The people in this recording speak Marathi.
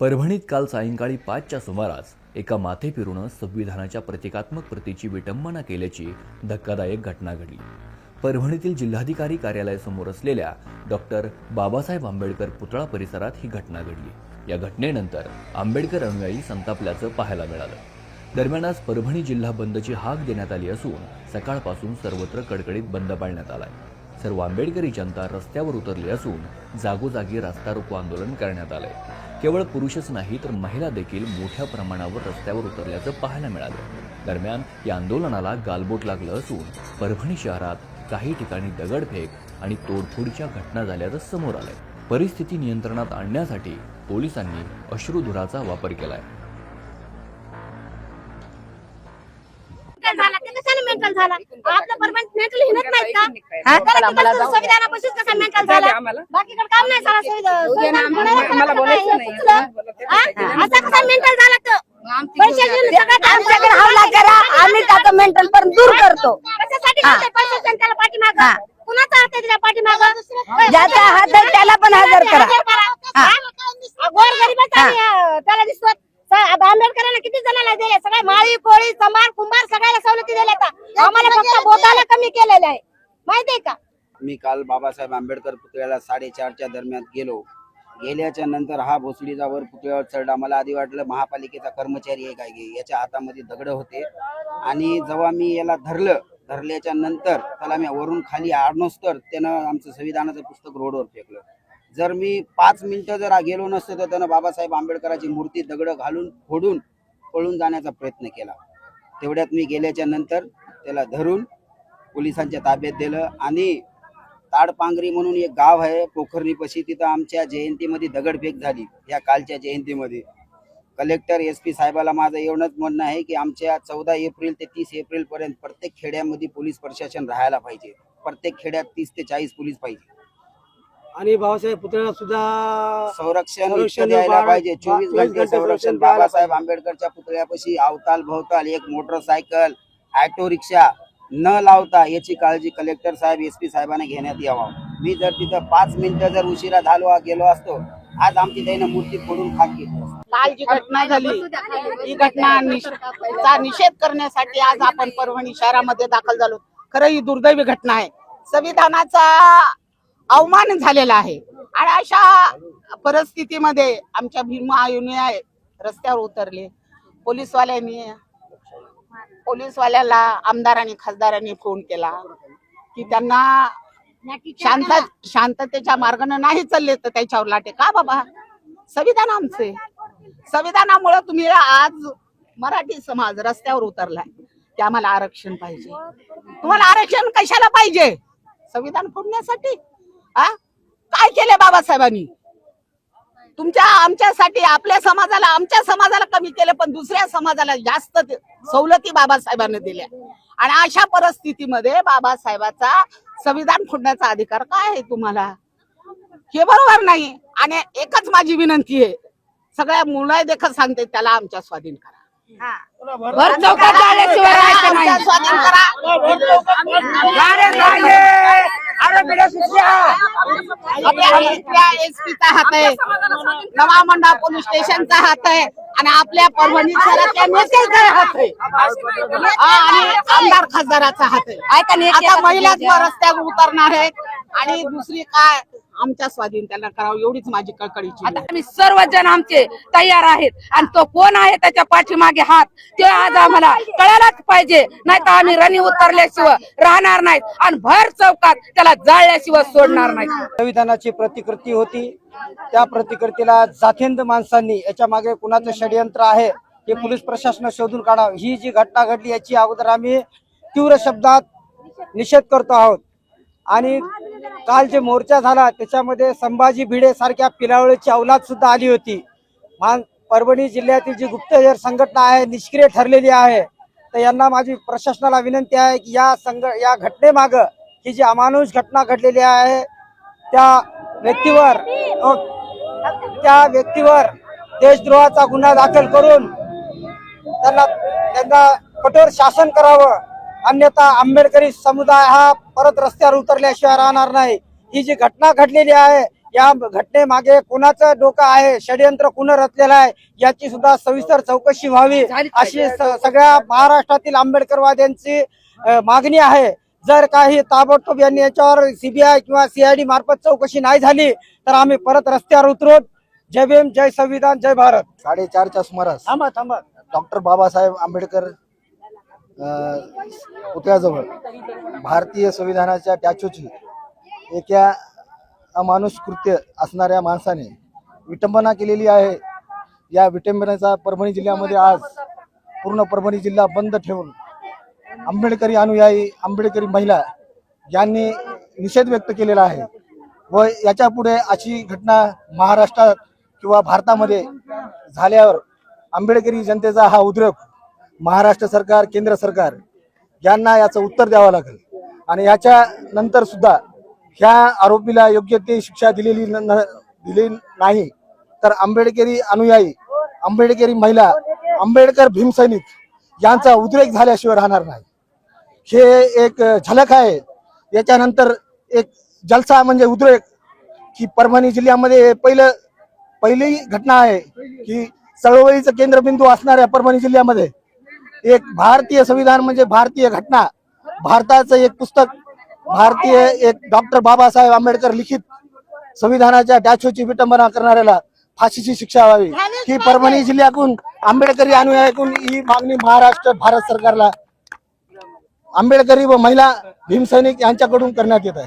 परभणीत काल सायंकाळी पाचच्या सुमारास एका माथे फिरून संविधानाच्या प्रतिकात्मक प्रतीची विटंबना केल्याची धक्कादायक घटना घडली. परभणीतील जिल्हाधिकारी कार्यालयासमोर असलेल्या डॉक्टर बाबासाहेब आंबेडकर पुतळा परिसरात ही घटना घडली. या घटनेनंतर आंबेडकर अनुयायी संतापल्याचं पाहायला मिळालं. दरम्यान आज परभणी जिल्हा बंदची हाक देण्यात आली असून सकाळपासून सर्वत्र कडकडीत बंद पाळण्यात आलाय. सर्व आंबेडकरी जनता रस्त्यावर उतरली असून जागोजागी रास्ता रोको आंदोलन करण्यात आलंय. केवळ पुरुषच नाही तर महिला देखील मोठ्या प्रमाणावर रस्त्यावर उतरल्याचं पाहायला मिळालं. दरम्यान या आंदोलनाला गालबोट लागलं असून परभणी शहरात काही ठिकाणी दगडफेक आणि तोडफोडीच्या घटना झाल्याचं समोर आलंय. परिस्थिती नियंत्रणात आणण्यासाठी पोलिसांनी अश्रुधुराचा वापर केलाय. मेंटल झाला. आपलं परमनंट मेंटल हिनत नाहीत का? हा? त्याला संविधानापाशीच कसा मेंटल झाला? बाकीकडे काम नाही झाला नाही, नाही. असा कसा मेंटल झाला तर आमच्याकडे हल्ला करा. आम्ही त्याचं मेंटल पण दूर करतो. जनतेला पाठीमाग. कुणाचा अर्थ त्याच्या पाठीमाग? ज्याचा हात आहे त्याला पण हजर करा. गोर गरीबाचा त्याला दिसतो किती जणांना दिले? सगळे माळी कोळी समार कुंभार सगळ्याला सवलती दिल्या आम्हाला फक्त बोटाला कमी केलेलं आहे. माहितीये का? मी काल बाबासाहेब आंबेडकर पुतळ्याला साडेचारच्या दरम्यान गेलो. गेल्याच्यानंतर हा भोसडीचा वर पुतळ्यावर चढला. मला आधी वाटलं महापालिकेचा कर्मचारी आहे काय गे याच्या हातामध्ये दगड होते. आणि जेव्हा मी याला धरलं धरल्याच्या नंतर त्याला मी वरून खाली आणोस्तर त्यानं आमचं संविधानाचं पुस्तक रोडवर फेकलं. जर मी पाच मिनिटं जर गेलो नसतो तर त्यानं बाबासाहेब आंबेडकराची मूर्ती दगड घालून फोडून पळून जाण्याचा प्रयत्न केला. तेवढ्यात मी गेल्याच्यानंतर त्याला धरून पोलिसांच्या ताब्यात दिलं आणि ताडपांगरी म्हणून एक गाव आहे पोखरणीपशी. तिथं आमच्या जयंतीमध्ये दगडफेक झाली. या कालच्या जयंतीमध्ये. कलेक्टर एस पी साहेबाला माझं एवढंच म्हणणं आहे की आमच्या चौदा एप्रिल ते तीस एप्रिलपर्यंत प्रत्येक खेड्यामध्ये पोलीस प्रशासन राहायला पाहिजे. प्रत्येक खेड्यात तीस ते चाळीस पोलीस पाहिजे. आणि बाबासाहेब पुतळ्याला सुद्धा संरक्षण संरक्षण इतकं द्यायला बाळ- पाहिजे. चोवीस घंटे संरक्षण बाबासाहेब आंबेडकरच्या पुतळ्यापाशी अवताल भवताल एक मोटरसायकल ऑटो रिक्षा न लावता याची काळजी कलेक्टर साहेब एस पी साहेबांनी घेण्यात यावा. मी जर तिथं पाच मिनिटं जर उशिरा झालो गेलो असतो आज आमची त्यानं मूर्ती फोडून खाक. घेतली असती. काल जी घटना झाली ही घटना निष- चा निषेध करण्यासाठी आज आपण परभणी शहरामध्ये दाखल झालो. खरं ही दुर्दैवी घटना आहे. संविधानाचा अवमान झालेला आहे. आणि अशा परिस्थितीमध्ये आमच्या भीम अनुयायी रस्त्यावर उतरले. पोलीसवाल्यांनी पोलीसवाल्याला आमदारांनी खासदारांनी फोन केला की त्यांना शांत शांततेच्या मार्गाने नाही चालले तर त्याच्यावर लाटे. का बाबा? संविधान आमचे. संविधानामुळे तुम्ही आज मराठी समाज रस्त्यावर उतरलाय. ते आम्हाला आरक्षण पाहिजे. तुम्हाला आरक्षण कशाला पाहिजे? संविधान फोडण्यासाठी. आ? काय केले बाबासाहेबांनी? तुमच्या आमच्यासाठी आपल्या समाजाला आमच्या समाजाला कमी केलं पण दुसऱ्या समाजाला जास्त सवलती बाबासाहेबांनी दिल्या. आणि अशा परिस्थितीमध्ये बाबासाहेबाचा संविधान फोडण्याचा अधिकार काय आहे तुम्हाला? हे बरोबर नाही. आणि एकच माझी विनंती आहे. सगळ्या मुलं देखत सांगते त्याला आमच्या स्वाधीन करा. स्वाधीन करा. एसपीचा हात आहे. नवा मंडा पोलीस स्टेशनचा हात आहे. आणि आपल्या परभणी शहरातल्या नेत्याचा हात आहे. आणि आमदार खासदाराचा हात आहे. महिलाच. रस्त्यावर उतरणार आहेत. आणि दुसरी काय? आमच्या स्वाधीन त्यांना करावं एवढीच माझी कळकळीची आता आम्ही सर्वजण आमचे तयार आहेत. आणि तो कोण आहे त्याच्या पाठीमागे हात ते आज आम्हाला कळायलाच पाहिजे. नाही तर आम्ही रणी उतरल्याशिवाय राहणार नाहीत आणि भर चौकात त्याला जाळल्याशिवाय सोडणार नाही संविधानाची प्रतिकृती होती. त्या प्रतिकृतीला जाथेंद माणसांनी याच्या मागे कुणाचं षडयंत्र आहे हे पोलीस प्रशासन शोधून काढावं. ही जी घटना घडली याची अगोदर आम्ही तीव्र शब्दात निषेध करतो आहोत. आणि काल जे मोर्चा झाला त्याच्यामध्ये संभाजी भिडे सारख्या पिलावळीची अवलाद सुद्धा आली होती. मान परभणी जिल्ह्यातील जी गुप्तहेर संघटना आहे निष्क्रिय ठरलेली आहे तर यांना माझी प्रशासनाला विनंती आहे की या संघ या घटनेमाग ही जी अमानुष घटना घडलेली आहे त्या व्यक्तीवर त्या व्यक्तीवर देशद्रोहाचा गुन्हा दाखल करून त्यांना त्यांना कठोर शासन करावं. अन्यथा आंबेडकरी समुदाय हा परत रस्त्यावर उतरल्याशिवाय राहणार नाही. ही जी घटना घडलेली आहे या घटनेमागे कुणाचं डोकं आहे षडयंत्र कुण रचलेलं आहे याची सुद्धा सविस्तर चौकशी व्हावी अशी सगळ्या महाराष्ट्रातील आंबेडकरवाद्यांची मागणी आहे. जर काही ताबडतोब यांनी याच्यावर सीबीआय किंवा सीआयडी मार्फत चौकशी नाही झाली तर आम्ही परत रस्त्यावर उतरून जय भीम जय संविधान जय भारत. साडेचारच्या सुमारास थांबा थांबा. डॉक्टर बाबासाहेब आंबेडकर पुतळ्याजवळ भारतीय संविधानाच्या टॅचूची एका अमानुष कृत्य असणाऱ्या माणसाने विटंबना केलेली आहे. या विटंबनेचा परभणी जिल्ह्यामध्ये आज पूर्ण परभणी जिल्हा बंद ठेवून आंबेडकरी अनुयायी आंबेडकरी महिला यांनी निषेध व्यक्त केलेला आहे व याच्यापुढे अशी घटना महाराष्ट्रात किंवा भारतामध्ये झाल्यावर आंबेडकरी जनतेचा हा उद्रेक महाराष्ट्र सरकार केंद्र सरकार यांना याचं उत्तर द्यावं लागेल. आणि याच्या नंतर सुद्धा ह्या आरोपीला योग्य ते शिक्षा दिलेली न- न- दिली नाही तर आंबेडकरी अनुयायी आंबेडकरी महिला आंबेडकर भीमसैनिक यांचा उद्रेक झाल्याशिवाय राहणार नाही. हे एक झलक आहे. याच्यानंतर एक जलसा म्हणजे उद्रेक की परभणी जिल्ह्यामध्ये पहिलं पहिली घटना आहे की चळवळीचं केंद्रबिंदू असणाऱ्या परभणी जिल्ह्यामध्ये एक भारतीय संविधान म्हणजे भारतीय घटना. भारताचं एक पुस्तक भारतीय एक डॉक्टर बाबासाहेब आंबेडकर लिखित संविधानाच्या डॅचोची विटंबना करणाऱ्याला फाशीची शिक्षा व्हावी. ही परभणी जिल्ह्यातून आंबेडकरी अनुयायातून ही मागणी महाराष्ट्र भारत सरकारला आंबेडकरी व महिला भीमसैनिक यांच्याकडून करण्यात येत आहे.